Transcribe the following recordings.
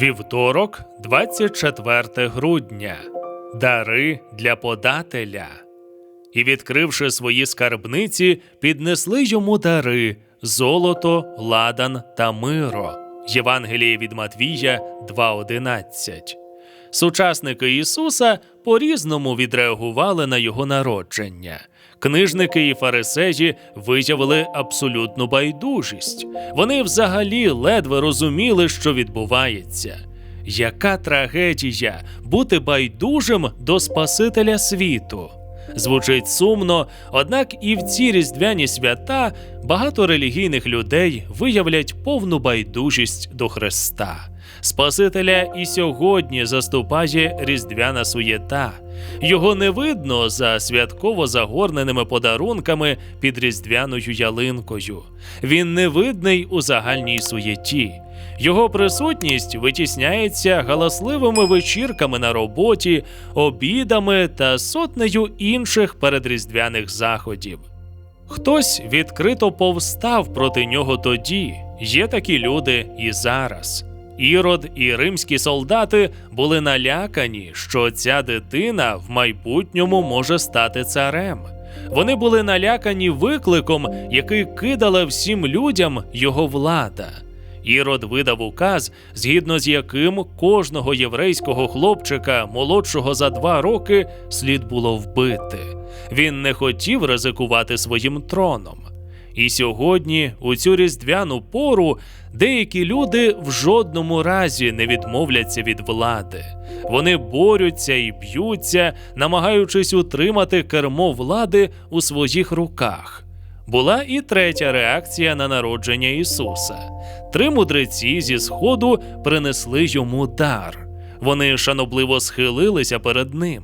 Вівторок, 24 грудня. Дари для подателя. І, відкривши свої скарбниці, піднесли йому дари золото, ладан та миро. Євангеліє від Матвія 2.11. Сучасники Ісуса по-різному відреагували на його народження. Книжники і фарисеї виявили абсолютну байдужість. Вони взагалі ледве розуміли, що відбувається. Яка трагедія бути байдужим до Спасителя світу? Звучить сумно, однак і в ці різдвяні свята багато релігійних людей виявлять повну байдужість до Христа. Спасителя і сьогодні заступає різдвяна суєта. Його не видно за святково загорненими подарунками під різдвяною ялинкою. Він не видний у загальній суєті. Його присутність витісняється галасливими вечірками на роботі, обідами та сотнею інших передріздвяних заходів. Хтось відкрито повстав проти нього тоді. Є такі люди і зараз. Ірод і римські солдати були налякані, що ця дитина в майбутньому може стати царем. Вони були налякані викликом, який кидала всім людям його влада. Ірод видав указ, згідно з яким кожного єврейського хлопчика, молодшого за два роки, слід було вбити. Він не хотів ризикувати своїм троном. І сьогодні, у цю різдвяну пору, деякі люди в жодному разі не відмовляться від влади. Вони борються і б'ються, намагаючись утримати кермо влади у своїх руках. Була і третя реакція на народження Ісуса. Три мудреці зі сходу принесли йому дар. Вони шанобливо схилилися перед ним.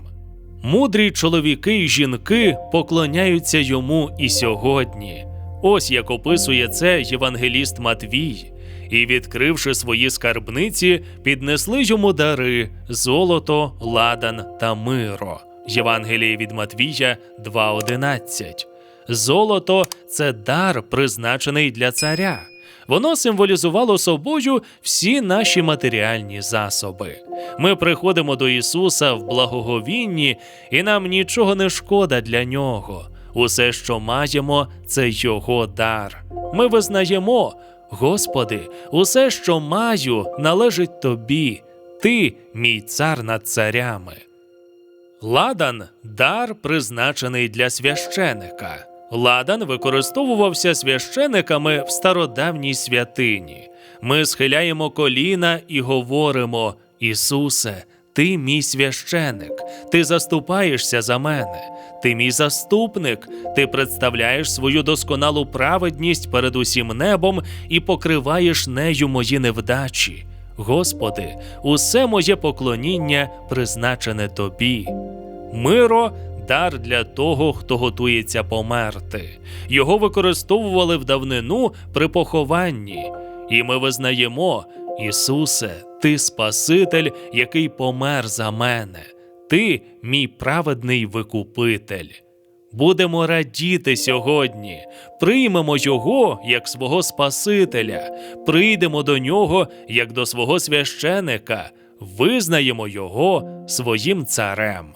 Мудрі чоловіки й жінки поклоняються йому і сьогодні. Ось як описує це євангеліст Матвій. І, відкривши свої скарбниці, піднесли йому дари золото, ладан та миро. Євангеліє від Матвія 2.11. Золото це дар, призначений для царя. Воно символізувало собою всі наші матеріальні засоби. Ми приходимо до Ісуса в благоговінні, і нам нічого не шкода для нього. Усе, що маємо, це Його дар. Ми визнаємо, Господи, усе, що маю, належить Тобі, Ти, мій цар над царями. Ладан дар, призначений для священика. Ладан використовувався священиками в стародавній святині. Ми схиляємо коліна і говоримо: Ісусе, ти мій священик, ти заступаєшся за мене, ти мій заступник, ти представляєш свою досконалу праведність перед усім небом і покриваєш нею мої невдачі. Господи, усе моє поклоніння призначене тобі. Миро дар для того, хто готується померти. Його використовували в давнину при похованні. І ми визнаємо, Ісусе, Ти Спаситель, який помер за мене, Ти мій праведний викупитель. Будемо радіти сьогодні, приймемо Його як свого Спасителя, прийдемо до нього як до свого священика, визнаємо Його своїм царем.